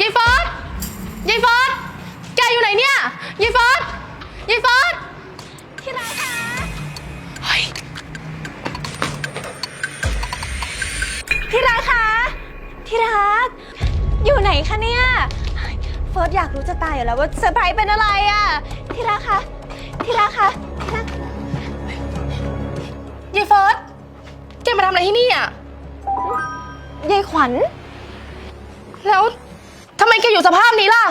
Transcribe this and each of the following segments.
ยายเฟิร์สยายเฟิร์สแกอยู่ไหนเนี่ยยายเฟิร์สยายเฟิร์สที่รักคะเฮ้ยที่รักคะที่รัก อยู่ไหนคะเนี่ยเฟิร์สอยากรู้จะตายอยู่แล้วว่าเซอร์ไพรส์เป็นอะไรอะที่รักคะที่รักคะที่รักยายเฟิร์สแกมาทำอะไรที่นี่อะยายขวัญแล้ว ทำไมแกอยู่สภาพนี้ล่ะ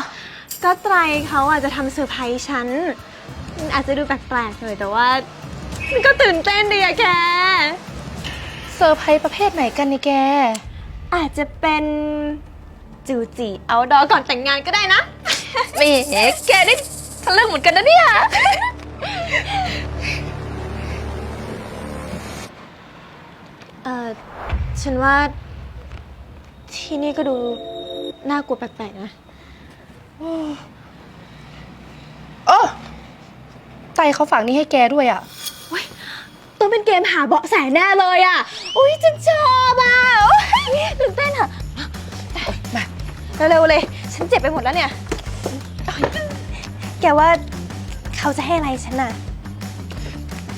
ก็ไตรเขาอาจจะทำเซอร์ไพรส์ฉันมันอาจจะดูแปลกๆหน่อยแต่ว่า มันก็ตื่นเต้นดีอะแก เซอร์ไพรส์ประเภทไหนกันนี่แก อาจจะเป็นจูจีเอาดอก่อนแต่งงานก็ได้นะ แหมแกได้ทะลึ่งเหมือนกันนะเนี่ย เออฉันว่าที่นี่ก็ดู น่ากลัวแปลกๆนะเออไตเขาฝากนี่ให้แกด้วยอะต้องเป็นเกมหาเบาะแสแน่เลยอะอุ้ยฉันชอบอะโอ๊ยตื่นเต้นอะมาเร็วๆเลย ฉันเจ็บไปหมดแล้วเนี่ยโอ๊ยแกว่าเขาจะให้อะไรฉันน่ะ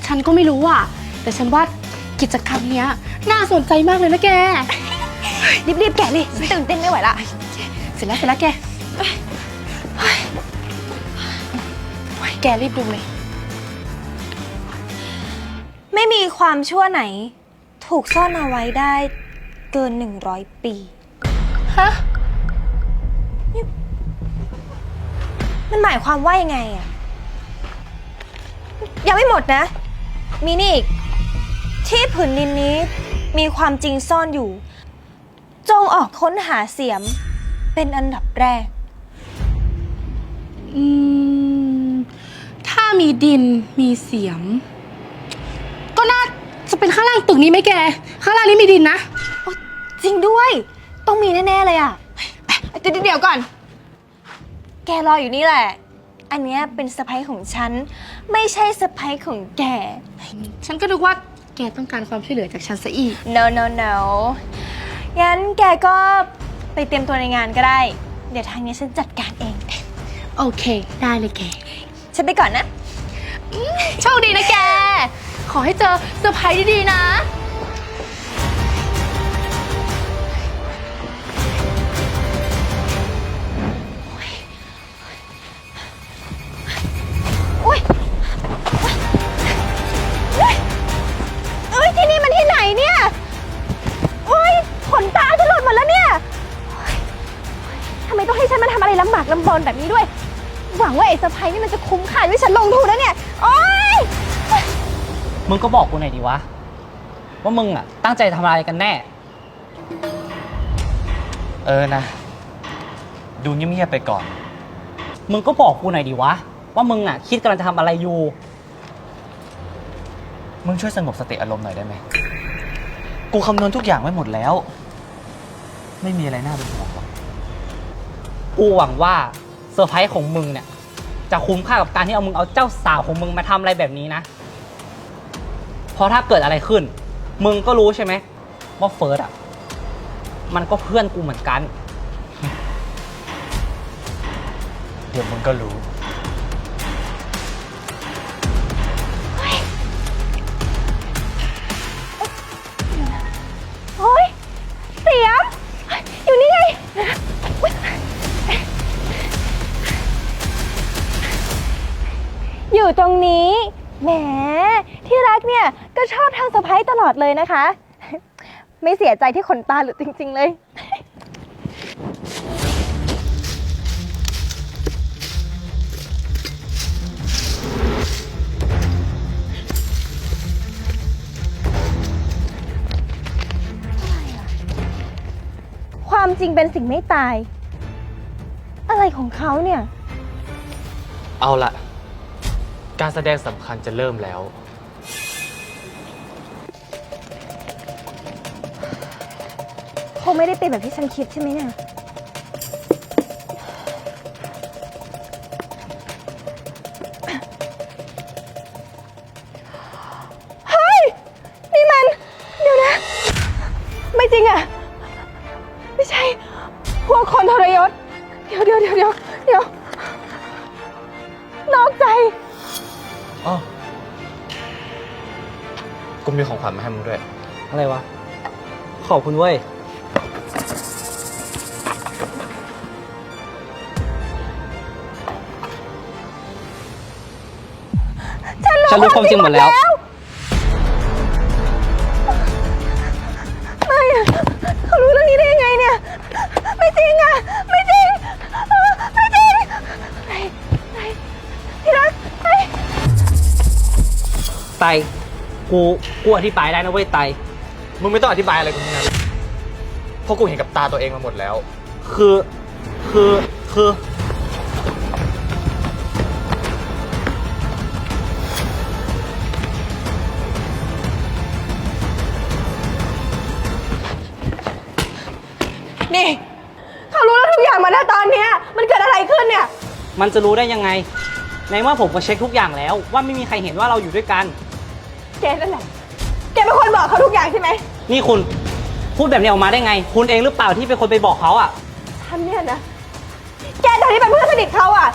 ฉันก็ไม่รู้อะ แต่ฉันว่ากิจกรรมเนี้ย น่าสนใจมากเลยนะแก รีบๆแกะเลยฉันตื่นเต้นไม่ไหวละ เสร็จแล้วเสร็จแล้วแกเฮ้ยเฮ้ยเฮ้ยแกรีบดูเลย ไม่มีความชั่วไหน ถูกซ่อนเอาไว้ได้เกิน 100 ปี ฮะมันหมายความว่ายังไงอะยังไม่หมดนะ มีนี่อีก ที่ผืนดินนี้มีความจริงซ่อนอยู่ จงออกค้นหาเสียม เป็นอันดับแรก อืม ถ้ามีดินมีเสียม ก็น่าจะเป็นข้างล่างตึกนี้ไหมแก ข้างล่างนี้มีดินนะจริงด้วย ต้องมีแน่ ๆ เลยอะเดี๋ยวเดี๋ยวก่อน แกรออยู่นี่แหละ อันเนี้ยเป็นสะพ้ยของฉัน ไม่ใช่สะพ้ยของแก ฉันก็นึกว่าแกต้องการความช่วยเหลือจากฉันซะอีก no no no งั้นแกก็ ไปเตรียมตัวในงานก็ได้ เดี๋ยวทางนี้ฉันจัดการเอง โอเค ได้เลยแก ฉันไปก่อนนะ โชคดีนะแก ขอให้เจอเซอร์ไพรส์ดีๆนะ ต้องให้ฉันมาทำอะไรลำบากลำบนแบบนี้ด้วย หวังว่าไอ้สะพายนี่มันจะคุ้มค่าที่ฉันลงทุนนะเนี่ย โอ๊ย มึงก็บอกกูหน่อยดิวะ ว่ามึงอะ ตั้งใจทำอะไรกันแน่ เออนะ ดูเงียบๆไปก่อน มึงก็บอกกูหน่อยดิวะ ว่ามึงอะ คิดกำลังจะทำอะไรอยู่ มึงช่วยสงบสติอารมณ์หน่อยได้ไหม กูคำนวณทุกอย่างไว้หมดแล้ว ไม่มีอะไรน่าเป็นห่วงหรอก กูหวังว่าเซอร์ไพรส์ของมึงเนี่ย จะคุ้มค่ากับการที่เอามึงเอาเจ้าสาวของมึงมาทำอะไรแบบนี้นะ เพราะถ้าเกิดอะไรขึ้น มึงก็รู้ใช่ไหมว่าเฟิร์สอะ มันก็เพื่อนกูเหมือนกัน เดี๋ยวมึงก็รู้ นี้แหมที่รักเนี่ยก็ชอบทางสะพ้ายตลอดเลยนะคะ ไม่เสียใจที่ขนตาหลุดจริง ๆ เลย ความจริงเป็นสิ่งไม่ตาย อะไรของเขาเนี่ย เอาละ การแสดงสำคัญจะเริ่มแล้ว คงไม่ได้เป็นแบบที่ฉันคิดใช่ไหมเนี่ย เฮ้ย นี่มัน เดี๋ยวนะ ไม่จริงอะไม่ใช่ พวกคนทรยศ เดี๋ยวเดี๋ยวเดี๋ยวเดี๋ยวเดี๋ยวนอกใจ อ๋อกูมีของขวัญมาให้มึงด้วย อะไรวะ ขอบคุณเว้ย ฉันรู้ความจริงหมดแล้ว ไตกูกูอธิบายได้นะเว้ยไตมึงไม่ต้องอธิบายอะไรกูทั้งนั้นเพราะกูเห็นกับตาตัวเองมาหมดแล้ว คือคือคือ นี่ เขารู้แล้วทุกอย่างมาแล้วตอนเนี้ยมันเกิดอะไรขึ้นเนี่ย มันจะรู้ได้ยังไง ในเมื่อผมก็เช็คทุกอย่างแล้ว ว่าไม่มีใครเห็นว่าเราอยู่ด้วยกัน แกนั่นแหละ แกเป็นคนบอกเขาทุกอย่างใช่ไหม นี่คุณพูดแบบนี้ออกมาได้ไง คุณเองหรือเปล่าที่เป็นคนไปบอกเขาอะ ฉันเนี่ยนะ แกตอนนี้เป็นเพื่อนสนิทเขาอะ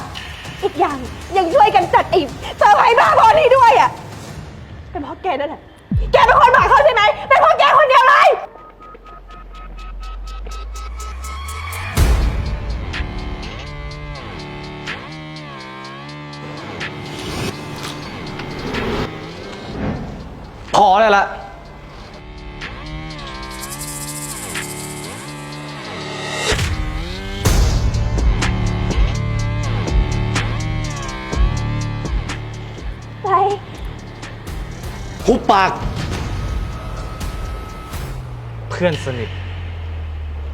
อีกอย่างยังช่วยกันจัดไอ้เซอร์ไพรส์บ้าบอนี้ด้วยอะเป็นเพราะแกนั่นแหละ แกเป็นคนบอกเขาใช่ไหมเป็นเพราะแกคนเดียวเลย อได้ละไปหุบปาก เพื่อนสนิท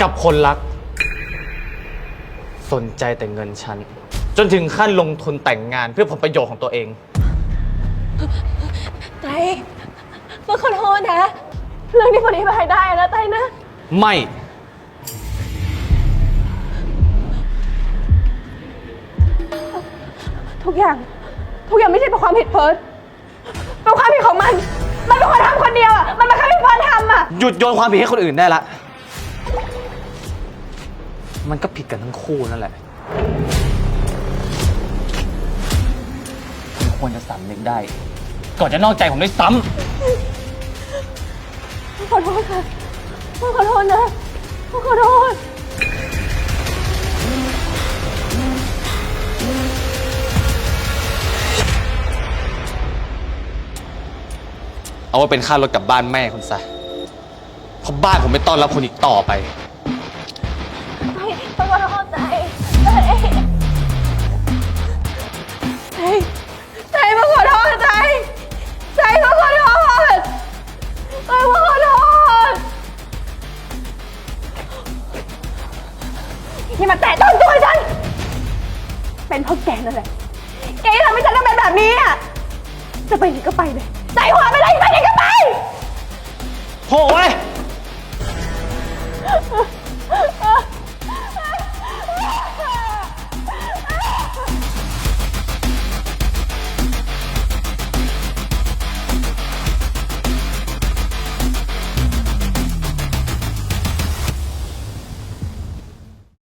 กับคนรัก สนใจแต่เงินฉัน จนถึงขั้นลงทุนแต่งงานเพื่อผลประโยชน์ของตัวเองไตเมื่อ ขอโทษนะ เรื่องนี้คนอธิบายได้นะไตนะ ไม่ ทุกอย่าง ทุกอย่างไม่ใช่เป็นความผิดเพิร์ดเป็นความผิดของมัน มันเป็นคนทำคนเดียวอะ มันไม่เคยเป็นคนทำอะ หยุดโยนความผิดให้คนอื่นได้ละ มันก็ผิดกันทั้งคู่นั่นแหละคุณควรจะสำนึกได้ ก่อนจะนอกใจผมด้วยซ้ ขอโทษค่ะขอโทษนะขอโทษำเอาไว้เป็นค่ารถกลับบ้านแม่คุณซะเพราะบ้านผมไม่ต้อนรับคุณอีกต่อไปใจขอโทษใจใจใจใจมาขอโทษใจใจมาขอโทษใจมา อย่ามาแตะต้องตัวฉัน เป็นเพราะแกนั่นแหละ แกที่ทำให้ฉันต้องเป็นแบบนี้อะ จะไปไหนก็ไปเลยใจหัวไปเลยไปไหนก็ไป โถ่เว้ย